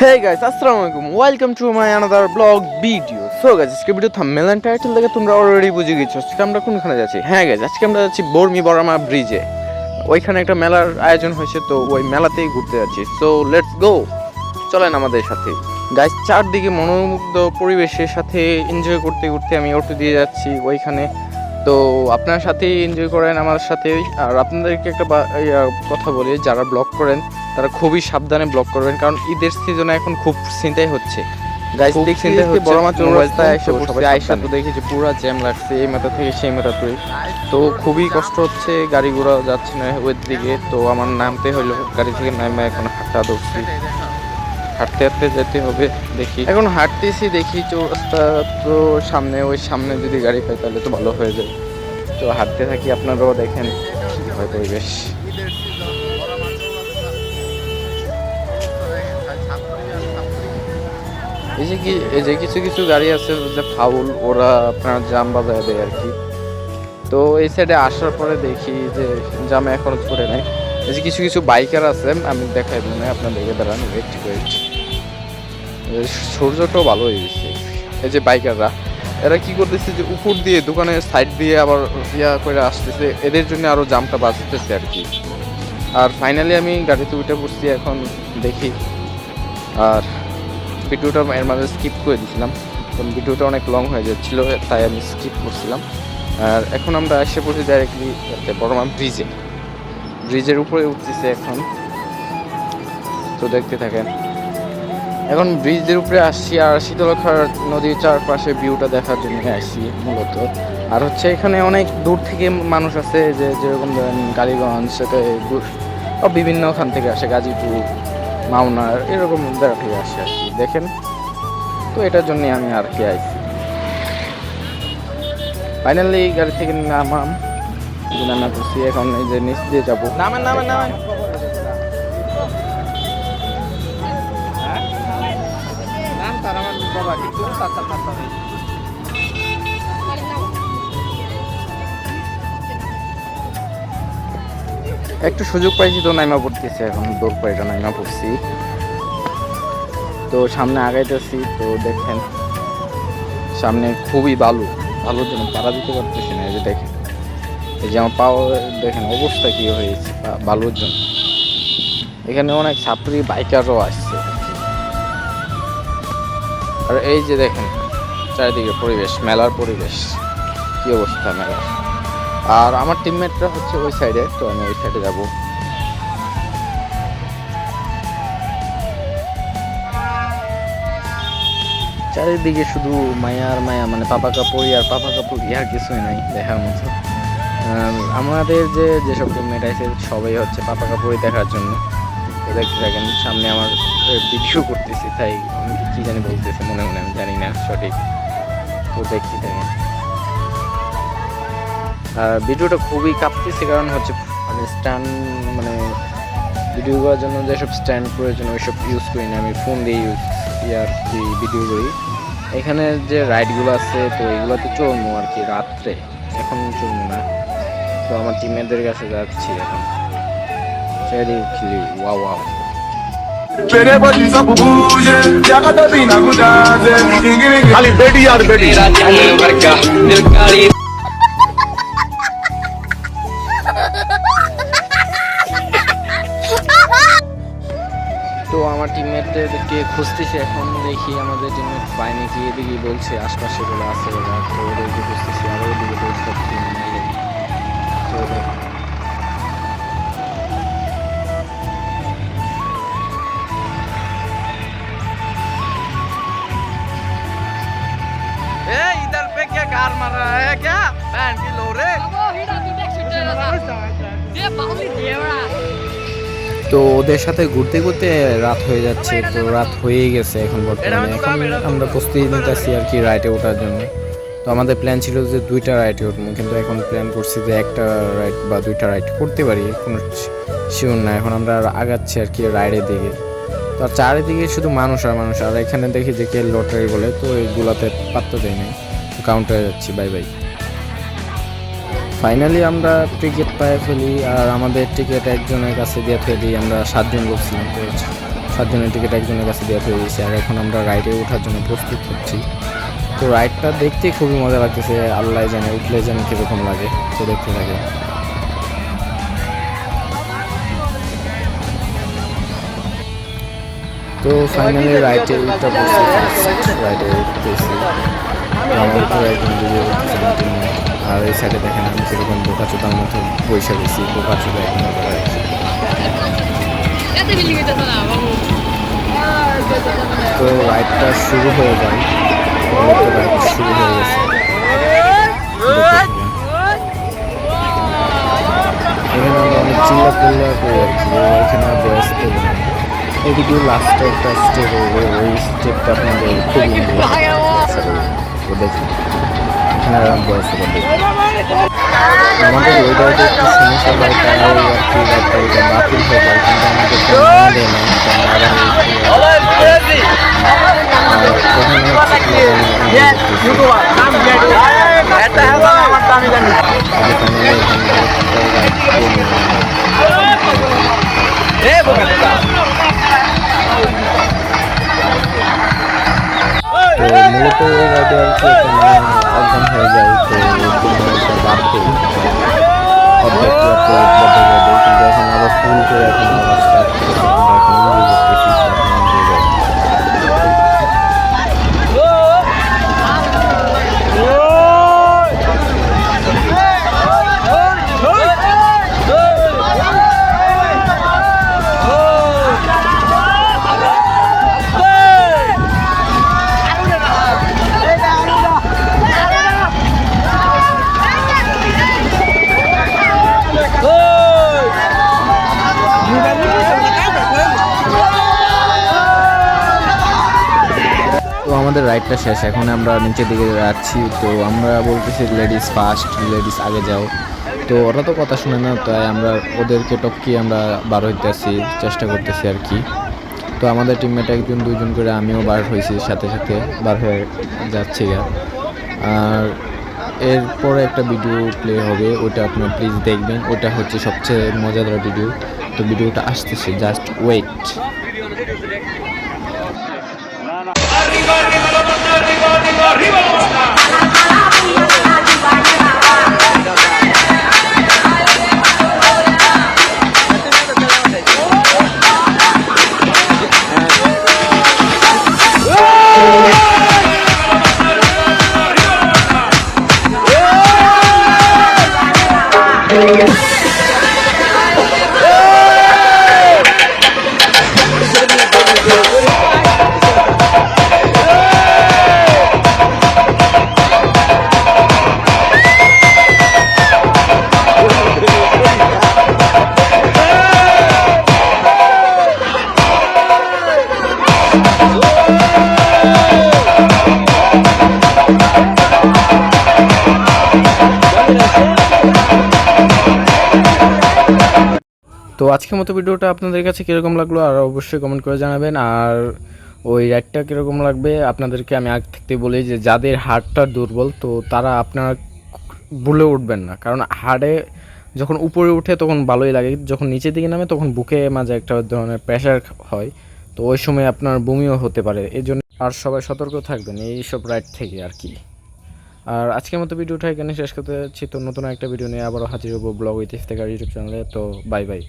হে guys আসসালামু আলাইকুম। Welcome to my another blog video so guys আজকে ভিডিও থাম্বনেল এন্ড টাইটেল দেখে তোমরা অলরেডি বুঝে গেছো, আজকে আমরা কোনখানে যাচ্ছি? হ্যাঁ গাইস আজকে আমরা যাচ্ছি বর্মি বড়ামা ব্রিজে ওইখানে একটা মেলার আয়োজন হয়েছে, তো ওই মেলাতেই ঘুরতে যাচ্ছি। সো লেটস গো চলেন আমাদের সাথে। গাইস চারদিকে মনোমুগ্ধ পরিবেশের সাথে এনজয় করতে করতে আমি অটো দিয়ে যাচ্ছি, ওইখানে তো আপনার সাথে এনজয় করেন আমার সাথে। আর আপনাদেরকে একটা কথা বলি যারা ব্লগ করেন তারা খুবই সাবধানে ব্লক করবেন কারণ ঈদের সিজনে এখন খুব চিন্তাই হচ্ছে। বড় মাছ রাস্তায় এসে তো পড়ছে তো দেখি যে পুরো জ্যাম লাগছে এই মাথা থেকে সেই মাথা তুই। তো খুবই কষ্ট হচ্ছে গাড়ি ঘোড়া যাচ্ছে না ওই দিকে তো আমার নামতে হইল গাড়ি থেকে নামে এখন হাঁটা ধরছি। হাঁটতে হাঁটতে যেতে হবে, দেখি। এখন হাঁটতেছি, দেখি চৌরাস্তা তো সামনে, ওই সামনে যদি গাড়ি পাই তাহলে তো ভালো হয়ে যায় তো হাঁটতে থাকি, আপনারাও দেখেন হয় পরিবেশ। এই যে কি, এই যে কিছু কিছু গাড়ি আছে যে ফাউল, ওরা আপনার জাম বাজায় দেয় আর কি। তো এই সাইডে আসার পরে দেখি যে জামে এখনও ছুটে নাই। এই যে কিছু কিছু বাইকার আছে, আমি দেখাই মনে আপনাদেরকে দাঁড়ান ওয়েট ওয়েট সূর্যটাও ভালো হয়ে গেছে। এই যে বাইকাররা এরা কি করতেছে যে উপর দিয়ে, দোকানের সাইড দিয়ে আবার ইয়া করে আসতেছে, এদের জন্য আরও জামটা বাঁচতেছে আর কি। আর ফাইনালি আমি গাড়িতে উঠে পড়ছি, এখন দেখি। আর ভিডিওটা এর মাঝে স্কিপ করে দিয়েছিলাম কারণ ভিডিওটা অনেক লং হয়ে যাচ্ছিল, তাই আমি স্কিপ করছিলাম। আর এখন আমরা এসে পড়ছি ডাইরেক্টলি বড়মা ব্রিজে ব্রিজের উপরে উঠতেছে এখন। তো দেখতে থাকেন। এখন ব্রিজের উপরে আসছি আর শীতলক্ষার নদীর চারপাশে ভিউটা দেখার জন্য আসছি মূলত। আর হচ্ছে এখানে অনেক দূর থেকে মানুষ আছে, যে যেরকম ধরেন কালীগঞ্জ, সেটা দূর বিভিন্ন ওখান থেকে আসে, গাজীপুর, মাওনার, এরকম জায়গা থেকে আসে আর কি। দেখেন? তো এটার জন্যে আমি আর কি আইছি। ফাইনালি গাড়ি থেকে নামাম। নামা করছি এখন এই যে নিচ দিয়ে যাব। নামেন নামেন নামেন। একটু সুযোগ পাইছি তো নাইমা পড়তেছি এখন দৌড় পাইটা নাইমা পড়ছি। তো সামনে আগাইতেছি তো দেখেন সামনে খুবই বালু। বালুর জন্য পাড়া দিতে পারতেছি না এই যে দেখেন। এই যে আমার পাও, দেখেন অবস্থা কি হয়েছে বালুর জন্য। এখানে অনেক ছাত্রী, বাইকারও আসছে। আর এই যে দেখেন, চারিদিকে পরিবেশ, মেলার পরিবেশ। কি অবস্থা মেলার। আর আমার টিমমেটরা হচ্ছে ওই সাইডে তো আমি ওই সাইডে যাব। চারিদিকে শুধু মায়া আর মায়া মানে পাপা কাপড় আর পাপা কাপড় ইহার কিছুই নাই দেখার মতো। আমাদের যে যেসব টিমমেট আছে, সবাই হচ্ছে পাপা কাপড়ই দেখার জন্য। দেখতে থাকেন সামনে আমার ভিডিও করতেছি, তাই আমি কি জানি বলতেছি, মনে মনে, আমি জানি না সঠিক। তো দেখতে থাকেন ভিডিওটা খুবই কাঁপতেছে, কারণ হচ্ছে মানে স্ট্যান্ড মানে ভিডিও করার জন্য যেসব স্ট্যান্ড প্রয়োজন, ওইসব ইউজ করি না। আমি ফোন দিয়ে ইউজ আর কি ভিডিও করি। এখানে যে রাইডগুলো আছে, তো এগুলোতে চলবো আর কি, রাত্রে। এখন চলবো না। আমার টিমমেটদের কাছে যাচ্ছি এখন। চেরি খিলি ওয়া ওয়া খালি বেটি আর বেটি তো আমার টিমমেটদেরকে খুঁজতেছি এখন দেখি আমাদের টিমমেট পাইনি কি এদিকে বলছে আশপাশে বলে আছে তো ওদেরকে খুঁজতেছি আরও ওদিকে বলছে টিম মিলে তো इधर पे क्या कार मार रहा है क्या बैंड की लो रे তো ওদের সাথে ঘুরতে ঘুরতে রাত হয়ে যাচ্ছে তো রাত হয়েই গেছে এখন বর্তমানে এখন আমরা প্রস্তুতি নিতেছি আর কি রাইডে ওঠার জন্য তো আমাদের প্ল্যান ছিল যে দুইটা রাইডে উঠবো, কিন্তু এখন প্ল্যান করছি যে একটা রাইড বা দুইটা রাইড করতে পারি, কোনো শিওর না। এখন আমরা আগাচ্ছি আর কি রাইডের দিকে। তো আর চারিদিকে শুধু মানুষ আর মানুষ, আর এখানে দেখি যে কে লটারি বলে, তো এইগুলাতে পাত্তা দেয় তো কাউন্টারে যাচ্ছি বাই বাই ফাইনালি আমরা টিকিট পায়ে ফেলি, আর আমাদের টিকিট একজনের কাছে দিয়ে ফেলি আমরা সাতজন লোক সাতজনের টিকিট একজনের কাছে হয়ে গেছে আর এখন আমরা রাইডে ওঠার জন্য প্রস্তুত হচ্ছি। তো রাইডটা দেখতে খুবই মজা লাগতেছে। আল্লাহ জানে উঠলে জানে কীরকম লাগে তো দেখতে থাকে। তো ফাইনালি রাইটে রাইটে উঠতেছি। আর এই সাইডে দেখেন আমি সেরকম বোকা চোদার মতো বৈশা গেছি বোকা চোদা এখন. তো রাইডটা শুরু হয়ে যায়। শুরু হয়ে গেছে এখানে আমরা অনেক চিল্লা ওই স্টেপটা আপনাদের খুবই দেখুন এখানে আর বয়স আমাদের ওয়েদারটা একটু সমস্যা হয় তাই আর রাইডটা এটা বাতিল হয়ে কিন্তু আমাদের মূলত এই ফুল করে আমাদের রাইডটা শেষ। এখন আমরা নিচের দিকে যাচ্ছি। তো আমরা বলতেছি লেডিস ফার্স্ট লেডিস আগে যাও। তো ওরা তো কথা শুনে না, তাই আমরা ওদেরকে টপকিয়ে আমরা বার হইতে আসি, চেষ্টা করতেছি আর কি। তো আমাদের টিমমেট একজন দুজন করে আমিও বার হয়েছি সাথে সাথে বার হয়ে যাচ্ছি আর এরপরে একটা ভিডিও প্লে হবে ওটা আপনার প্লিজ দেখবেন। ওটা হচ্ছে সবচেয়ে মজাদার ভিডিও তো ভিডিওটা আসতেছে জাস্ট ওয়েট তো আজকের মতো ভিডিওটা আপনাদের কাছে কীরকম লাগল আর অবশ্যই কমেন্ট করে জানাবেন। আর ওই রাইডটা কীরকম লাগবে আপনাদেরকে আমি আগ থেকে বলি যে যাদের হাড়টা দুর্বল, তো তারা আপনারা ভুলে উঠবেন না। কারণ হাড়ে যখন উপরে উঠে তখন ভালোই লাগে, যখন নিচের দিকে নামে তখন বুকে মাঝে একটা ধরনের প্রেশার হয়। তো ওই সময় আপনার বমিও হতে পারে। এই জন্য আর সবাই সতর্ক থাকবেন এইসব রাইড থেকে আর কি। আর আজকের মতো ভিডিওটা এখানে শেষ করতে যাচ্ছি। তো নতুন একটা ভিডিও নিয়ে আবারও হাজির হব ব্লগ ইতিহাস থেকে ইউটিউব চ্যানেলে তো বাই বাই